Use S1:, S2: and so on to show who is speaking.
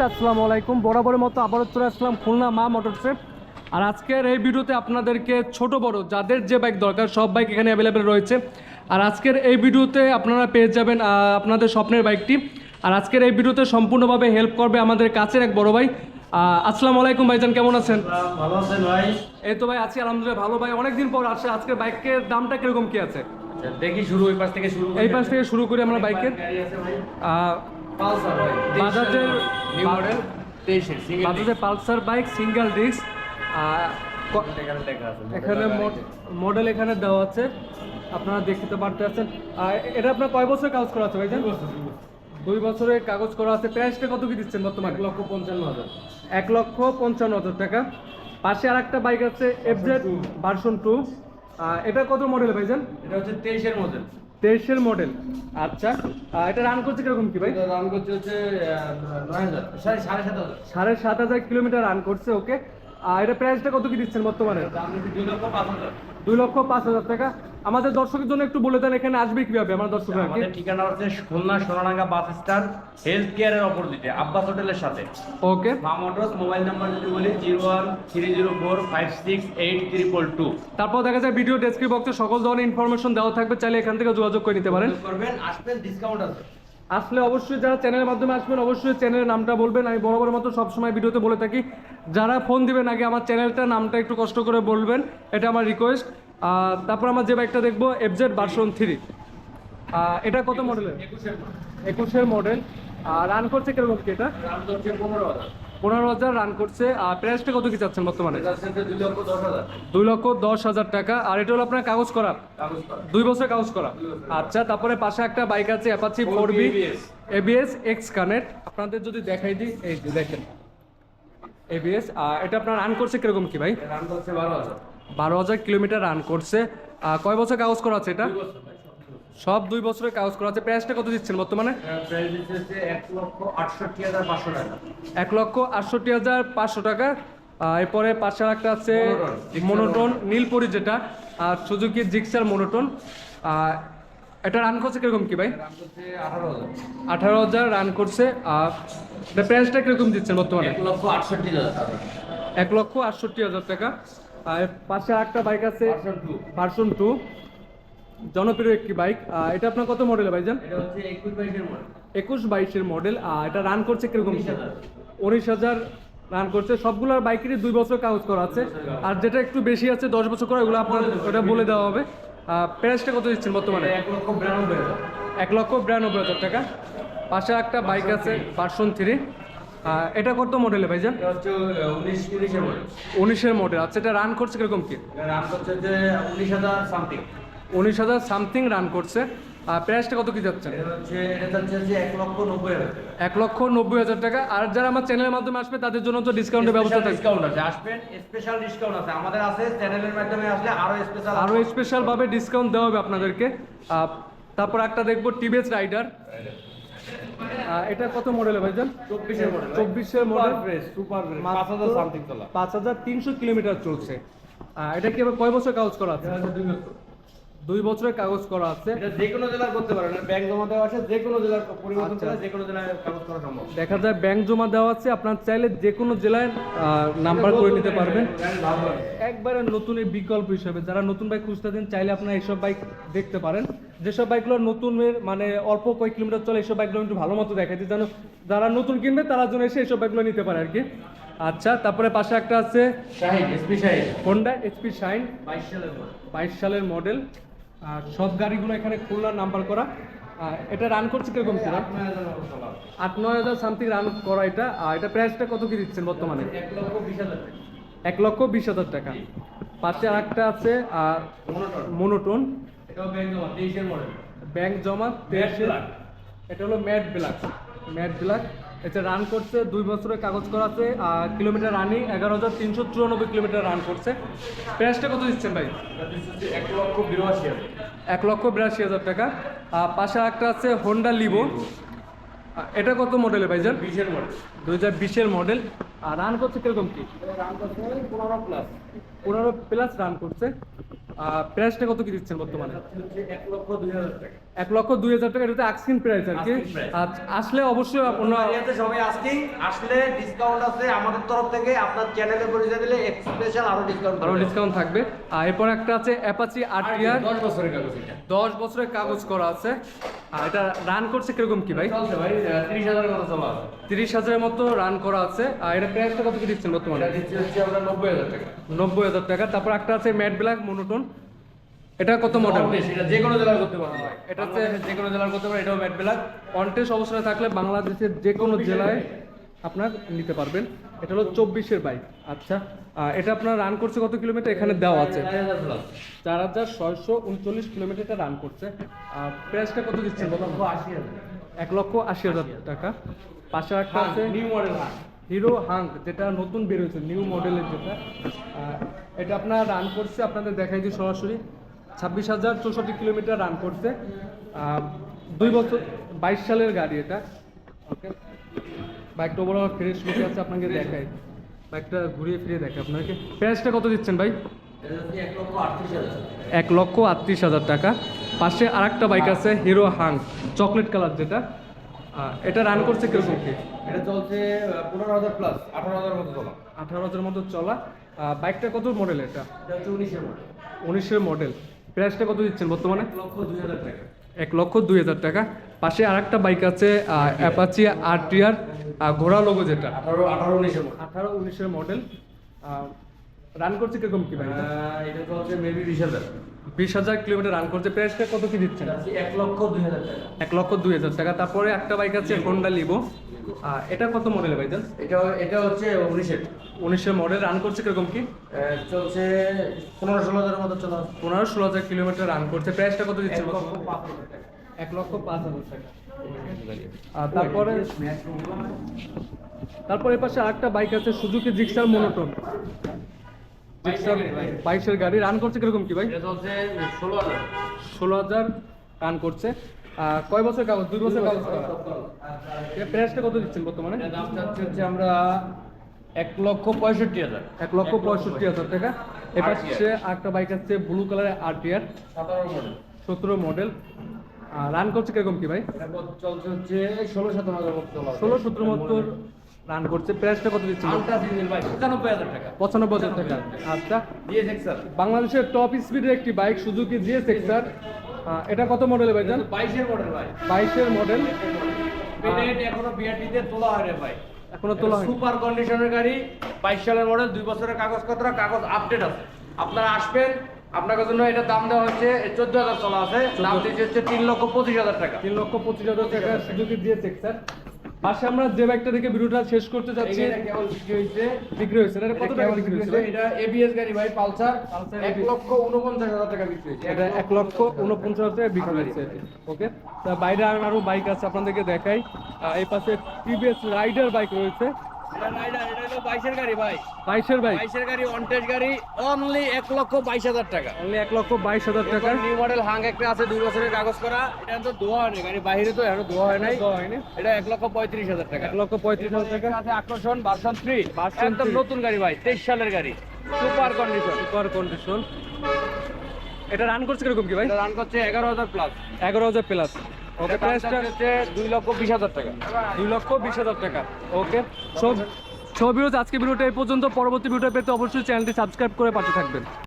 S1: Viewers আসসালামু আলাইকুম। বরাবরের মতো আবারও চলে আসলাম খুলনা মা মোটরসে। আর আজকের এই ভিডিওতে আপনাদেরকে ছোট বড় যাদের যে বাইক দরকার সব বাইক এখানে অ্যাভেলেবেল রয়েছে। আর আজকের এই ভিডিওতে আপনারা পেয়ে যাবেন আপনাদের স্বপ্নের বাইকটি আর আজকের এই ভিডিওতে সম্পূর্ণভাবে হেল্প করবে আমাদের কাছের এক বড় ভাই। আসসালামু আলাইকুম ভাইজান কেমন আছেন?
S2: ভালো আছেন ভাই।
S1: এই তো ভাই আছি আলহামদুলিল্লাহ ভালো ভাই। অনেকদিন পর আসছে আজকের বাইকের দামটা কীরকম কি আছে?
S2: আচ্ছা, দেখি শুরু ওই পাশ থেকে শুরু
S1: এই পাশ থেকে শুরু করি আমরা বাইকের
S2: পালসার ভাই
S1: বাজাজের
S2: নিউ মডেল তেইশের
S1: বাজাজের পালসার বাইক সিঙ্গেল ডিস্ক
S2: এখানে
S1: এখানে মডেল এখানে দেওয়া আছে। আপনারা দেখতে পারতে আছেন। আর এটা আপনার কয় বছর কাগজ করা আছে ভাইজান? দুই বছরের কাগজ করা আছে। প্রাইসটা কত কি দিচ্ছেন বর্তমানে?
S2: এক লক্ষ পঞ্চান্ন হাজার।
S1: এক লক্ষ পঞ্চান্ন হাজার টাকা। পাশে আর একটা বাইক আছে এফজেড ভার্সন টু এটা কত মডেল ভাইজান?
S2: এটা হচ্ছে তেইশের মডেল
S1: তেইশের মডেল আচ্ছা এটা রান করছে কীরকম কি ভাই?
S2: রান করছে হচ্ছে সাড়ে সাত হাজার।
S1: কিলোমিটার রান করছে ওকে আর এটা প্রাইসটা কত কি দিচ্ছেন বর্তমানে?
S2: দুই লক্ষ পাঁচ হাজার
S1: টাকা। আমাদের দর্শকের জন্য একটু বলে দেন এখানে আসবে কীভাবে আমার দর্শকরা আর
S2: আমাদের ঠিকানা হচ্ছে Khulna Sonaranga bus stand health কেয়ারের অপোজিটে আব্বাস হোটেলের সাথে।
S1: ওকে।
S2: মামোটরস মোবাইল নাম্বার যদি বলি zero one three zero four five six eight triple two
S1: তারপর দেখা যায় ভিডিও ডেসক্রিপ বক্সে সকল ধরনের ইনফরমেশন দেওয়া থাকবে চাইলে এখান থেকে যোগাযোগ করে নিতে পারেন।
S2: করবেন আসবেন ডিসকাউন্ট আছে।
S1: আসলে অবশ্যই যারা চ্যানেলের মাধ্যমে আসবেন অবশ্যই চ্যানেলের নামটা বলবেন। আমি বরাবর মতো সবসময় ভিডিওতে বলে থাকি যারা ফোন দিবেন আগে আমার চ্যানেলটার নামটা একটু কষ্ট করে বলবেন এটা আমার রিকোয়েস্ট তারপর আমার যে বাইকটা দেখব এফজেড ভার্সন থ্রি এটা কত মডেলের
S2: একুশের
S1: মডেল রান করছে কীরকম কি এটা?
S2: পনেরো হাজার।
S1: রান করছে। আর প্রাইসটা কত কি চাচ্ছেন বর্তমানে?
S2: দুই লক্ষ দশ হাজার।
S1: টাকা। আর এটা হলো আপনার কাগজ করা। দুই বছর কাগজ করা। আচ্ছা তারপরে পাশে একটা বাইক আছে Apache four V ABS X connect আপনাদের যদি দেখাই দিই এই যে দেখেন এবিএস এটা আপনার রান করছে কীরকম কি ভাই?
S2: দাম হচ্ছে বারো হাজার।
S1: বারো হাজার কিলোমিটার রান করছে। কয় বছর কাগজ করা আছে এটা? সব দুই বছরের কাগজ করা আছে। প্রাইসটা কত দিচ্ছেন বর্তমানে?
S2: এক লক্ষ আটষট্টি হাজার পাঁচশো টাকা।
S1: এরপরে পাশে একটা আছে মনোটন নীলপরি যেটা আর সুজুকি জিক্সার মনোটন এটা রান করছে কীরকম কি ভাই?
S2: আঠারো হাজার।
S1: রান করছে। আর প্রাইসটা কীরকম দিচ্ছেন বর্তমানে?
S2: এক লক্ষ আটষট্টি হাজার টাকা।
S1: আর পাশে একটা বাইক আছে। ভার্সন টু জনপ্রিয় একটি বাইক এটা আপনার কত মডেল ভাইজান?
S2: একুশ বাইশের মডেল
S1: এটা রান করছে কীরকম? উনিশ হাজার। রান করছে। সবগুলোর বাইকেরই দুই বছর কাগজ করা আছে। আর যেটা একটু বেশি আছে দশ বছর করা ওগুলো আপনার ওটা বলে দেওয়া হবে। প্রাইসটা কত দিচ্ছেন বর্তমানে?
S2: এক লক্ষ বিরানব্বই হাজার।
S1: এক লক্ষ বিরানব্বই হাজার টাকা। পাশে একটা বাইক আছে ভার্সন থ্রি এটা কত মডেলে ভাইজান? উনিশের মডেল আচ্ছা এটা রান করছে কীরকম কি?
S2: দাম হচ্ছে যে উনিশ হাজার সামথিং
S1: উনিশ হাজার সামথিং রান করছে। আর প্রাইসটা কত কি যাচ্ছেন
S2: এটা হচ্ছে এটা হচ্ছে যে এক লক্ষ নব্বই হাজার টাকা।
S1: এক লক্ষ নব্বই হাজার টাকা। আর যারা আমার চ্যানেলের মাধ্যমে আসবে তাদের জন্য তো ডিসকাউন্টের ব্যবস্থা থাকবে।
S2: ডিসকাউন্ট আছে আসবেন স্পেশাল ডিসকাউন্ট আছে। আমাদের আছে চ্যানেলের মাধ্যমে আসলে আরও স্পেশাল
S1: আরও স্পেশালভাবে ডিসকাউন্ট দেওয়া হবে আপনাদেরকে। তারপর একটা দেখব টিভিএস রাইডার এটা কত মডেলে ভাইজান?
S2: চব্বিশের মডেল
S1: চব্বিশের মডেল
S2: সুপার পাঁচ হাজার সামথিং চলা
S1: পাঁচ হাজার তিনশো কিলোমিটার চলছে। এটা কি কয় বছর কাগজ করা আছে? দুই বছরের কাগজ করা আছে।
S2: এটা যে কোনো জেলার করতে পারেন ব্যাংক জমা দেওয়া আছে যে কোনো জেলার পরিবর্তন
S1: আচ্ছা।
S2: করে যে কোনো জেলায় কাগজ করা সম্ভব।
S1: দেখা যায় ব্যাংক জমা দেওয়া আছে আপনার চাইলে যে কোনো জেলায় নাম্বার করে নিতে পারবেন। একবারে। নতুন এই বিকল্প হিসেবে যারা নতুন বাইক খুঁজতেছেন চাইলে আপনারা এইসব বাইক দেখতে পারেন। যেসব বাইকগুলো নতুনের মানে অল্প কয়েক কিলোমিটার চলে এইসব বাইকগুলো একটু ভালো মতো দেখাচ্ছি যেন যারা নতুন কিনবে তারা জন্য এসে এইসব বাইকগুলো নিতে পারে আর কি। আচ্ছা তারপরে পাশে একটা আছে হোন্ডা এইচপি শাইন
S2: বাইশ সালের মডেল
S1: বাইশ সালের মডেল আর সব গাড়িগুলো এখানে খুলনার নাম্বার করা। এটা রান করছে কীরকম কি আট নয় হাজার সামথিং রান করা এটা। আর এটা প্রাইসটা কত কি দিচ্ছেন বর্তমানে?
S2: এক লক্ষ বিশ হাজার টাকা।
S1: পাশে আর একটা আছে আর
S2: মনোটোন এটাও ব্যাংক জমা তেইশের মডেল
S1: ব্যাংক জমা তেইশে এটা হলো ম্যাট ব্ল্যাক ম্যাট ব্ল্যাক এটা রান করছে দুই বছরের কাগজ করা আছে আর কিলোমিটার রানিং এগারো হাজার তিনশো চুরানব্বই কিলোমিটার রান করছে। প্রাইসটা কত দিচ্ছেন ভাই?
S2: এক লক্ষ বিরাশি হাজার।
S1: এক লক্ষ বিরাশি হাজার টাকা। আর পাশে একটা আছে হোন্ডা লিভো এটা কত মডেলের ভাইজান
S2: বিশের মডেল
S1: দুই হাজার বিশের মডেল আর রান করছে কীরকম কি?
S2: পনেরো প্লাস
S1: পনেরো প্লাস রান করছে। প্রাইসটা কত কি দিচ্ছেন বর্তমানে?
S2: এক লক্ষ দুই হাজার টাকা।
S1: এক লক্ষ দুই হাজার টাকা এটা আক্সিন প্রাইস আর কি। আচ্ছা, আসলে অবশ্যই আপনার
S2: সবাই আস্কিং আসলে ডিসকাউন্ট আছে আমাদের তরফ থেকে আপনার চ্যানেলে পরিচয় দিলে স্পেশাল আরও ডিসকাউন্ট
S1: আরও ডিসকাউন্ট থাকবে। আর এরপর একটা আছে অ্যাপাচি আর টিআর
S3: দশ বছরের কাগজ এটা।
S1: দশ বছরের কাগজ করা আছে। আর এটা রান করছে কীরকম কি ভাই?
S3: চলছে ভাই তিরিশ হাজারের মতো চলা আছে।
S1: তিরিশ হাজারের মতো রান করা আছে। আর এটা প্রাইসটা কত কি দিচ্ছেন বর্তমানে?
S3: এটা দিচ্ছি হচ্ছে আমরা নব্বই হাজার টাকা।
S1: নব্বই হাজার টাকা। তারপর একটা আছে ম্যাট ব্ল্যাক মনোটোন এটা কত মডেল
S3: এটা যে কোনো জেলার করতে পারবে ভাই।
S1: এটা হচ্ছে-
S3: যে কোনো জেলার করতে পারে এটাও ম্যাট ব্ল্যাক
S1: কন্টেস্ট অবস্থায় থাকলে বাংলাদেশের যে কোনো জেলায় আপনার নিতে পারবেন। এটা হলো চব্বিশের বাইক আচ্ছা এটা আপনার রান করছে কত কিলোমিটার এখানে দেওয়া আছে। চার হাজার ছয়শো উনচল্লিশ কিলোমিটার এটা রান করছে। আর প্রাইসটা কত দিচ্ছেন? এক লক্ষ আশি হাজার। টাকা। পাশে একটা আছে
S3: নিউ মডেল
S1: হিরো হাঙ্ক যেটা নতুন বের হয়েছে নিউ মডেলের যেটা। এটা আপনার রান করছে আপনাদের দেখাই দিই সরাসরি। ছাব্বিশ হাজার চৌষট্টি কিলোমিটার রান করছে। দুই বছর বাইশ সালের গাড়ি এটা। ওকে বাইকটা বড় ফ্রেশ লুকে আছে আপনাকে দেখাই। বাইকটা ঘুরিয়ে ফিরিয়ে দেখে আপনাকে। প্রাইসটা কত দিচ্ছেন ভাই?
S2: এক লক্ষ আটত্রিশ হাজার
S1: টাকা। পাশে আরেকটা বাইক আছে হিরো হাং চকলেট কালার যেটা। এটা রান করছে কীরকম? কি
S3: এটা চলছে পনেরো হাজার প্লাস আঠারো হাজার মতো চলা।
S1: আঠারো হাজার মতো চলা। বাইকটা কত মডেল এটা?
S2: উনিশের মডেল
S1: উনিশের মডেল প্রাইসটা কত দিচ্ছেন বর্তমানে?
S2: এক লক্ষ দুই হাজার টাকা।
S1: পাশে আর একটা হাজার টাকা। পাশে আরেকটা বাইক আছে অ্যাপাচি আর টিআর ঘোড়া লোগো যেটা।
S2: আঠারো আঠারো উনিশের মডেল
S1: আঠারো উনিশের মডেল রান করছে কীরকম কি ভাই
S2: এটা হচ্ছে মেবি বিশ হাজার।
S1: বিশ হাজার কিলোমিটার রান করছে। প্রাইসটা কত কি দিচ্ছেন?
S2: এক লক্ষ দুই হাজার টাকা।
S1: এক লক্ষ দুই হাজার টাকা। তারপরে একটা বাইক আছে হোন্ডা লিভো এটা কত মডেল ভাইজান
S2: এটা এটা হচ্ছে উনিশের।
S1: উনিশের মডেল রান করছে কীরকম কি?
S2: চলছে পনেরো ষোলো হাজারের মতো চলা।
S1: পনেরো ষোলো হাজার কিলোমিটার রান করছে। প্রাইসটা কত দিচ্ছে?
S2: এক লক্ষ পাঁচ হাজার টাকা।
S1: হাজার তারপরে তারপরে পাশে আরেকটা বাইক আছে সুজুকি জিক্সার মনোটন বাইশের গাড়ি রান করছে কীরকম কি ভাই?
S2: ষোলো হাজার।
S1: ষোলো হাজার রান করছে। আর কয় বছর কাগজ? দুই বছর কাগজ প্রাইসটা কত দিচ্ছেন বর্তমানে?
S2: এটা হচ্ছে আমরা এক লক্ষ পঁয়ষট্টি হাজার।
S1: এক লক্ষ পঁয়ষট্টি হাজার টাকা। এবার সে আরেকটা বাইক আছে ব্লু কালারের আরটিআর
S2: সাতারো মডেল
S1: সতেরো মডেল রান করছে কীরকম কি ভাই?
S2: চলছে হচ্ছে ষোলো সতেরো হাজার মতো
S1: ষোলো সতেরো মতো রান করছে প্রাইসটা কত দিচ্ছে
S2: পঁচানব্বই হাজার টাকা।
S1: পঁচানব্বই হাজার টাকা। আচ্ছা।
S2: দেখ স্যার
S1: বাংলাদেশের টপ স্পিডের একটি বাইক সুজুকি জিএস এক্সার এটা কত মডেলের ভাই জান?
S2: বাইশের মডেল ভাই।
S1: বাইশের মডেল
S2: এখনও বিআরটিতে তোলা হয় রে ভাই।
S1: এখনও তোলা হয়নি।
S2: সুপার কন্ডিশনের গাড়ি বাইশ সালের মডেল দুই বছরের কাগজপত্র কাগজ আপডেট আছে। আপনারা আসবেন আপনাদের জন্য এটা দাম দেওয়া হচ্ছে চোদ্দ হাজার চলা আছে। দাম দিচ্ছে হচ্ছে তিন লক্ষ পঁচিশ হাজার টাকা।
S1: তিন লক্ষ পঁচিশ হাজার টাকা সুজুকি জিএস এক্সার পাশে আমরা যে ব্যাগটা থেকে ভিডিওটা শেষ করতে যাচ্ছি
S2: এটা কেমন বিক্রি হয়েছে।
S1: বিক্রি হয়েছে। এটা কত টাকা বিক্রি হয়েছে
S2: এটা এবিএস গাড়ি ভাই পালসার।
S1: পালসার
S2: এক লক্ষ উনপঞ্চাশ হাজার টাকা বিক্রি হয়েছে।
S1: এটা 1 লক্ষ উনপঞ্চাশ হাজার টাকা বিক্রি হয়েছে। ওকে? তা বাইরে আর বাইক আছে আপনাদেরকে দেখাই। এই পাশে টিভিএস রাইডার বাইক রয়েছে।
S2: এটা রাইডার এটা হলো বাইশের গাড়ি ভাই।
S1: বাইশের বাইক
S2: বাইশের গাড়ি অনটেজ গাড়ি অনলি এক লক্ষ বাইশ হাজার টাকা।
S1: অনলি এক লক্ষ বাইশ হাজার টাকা।
S2: নিউ মডেল হাং একটা আছে দুই বছরের কাগজ করা। এটা তো ধোয়া হয়নি গাড়ি বাইরে তো এখনও ধোয়া হয় নাই। এটা এক লক্ষ পঁয়ত্রিশ হাজার টাকা।
S1: এক লক্ষ পঁয়ত্রিশ হাজার টাকা।
S2: আছে আকর্ষণ ভার্সন থ্রি
S1: Version
S2: একদম
S1: 3
S2: নতুন গাড়ি ভাই তেইশ সালের গাড়ি। সুপার কন্ডিশন
S1: সুপার কন্ডিশন এটা রান করছে কীরকম কি ভাই?
S2: রান করছে এগারো হাজার প্লাস
S1: এগারো হাজার প্লাস ওকে প্রাইসটা
S2: হচ্ছে দুই লক্ষ বিশ হাজার টাকা।
S1: দুই লক্ষ বিশ হাজার টাকা ওকে। সব সব ভিডিওতে আজকে ভিডিওটা এই পর্যন্ত। পরবর্তী ভিডিও পেতে অবশ্যই চ্যানেলটি সাবস্ক্রাইব করে পাশে থাকবেন।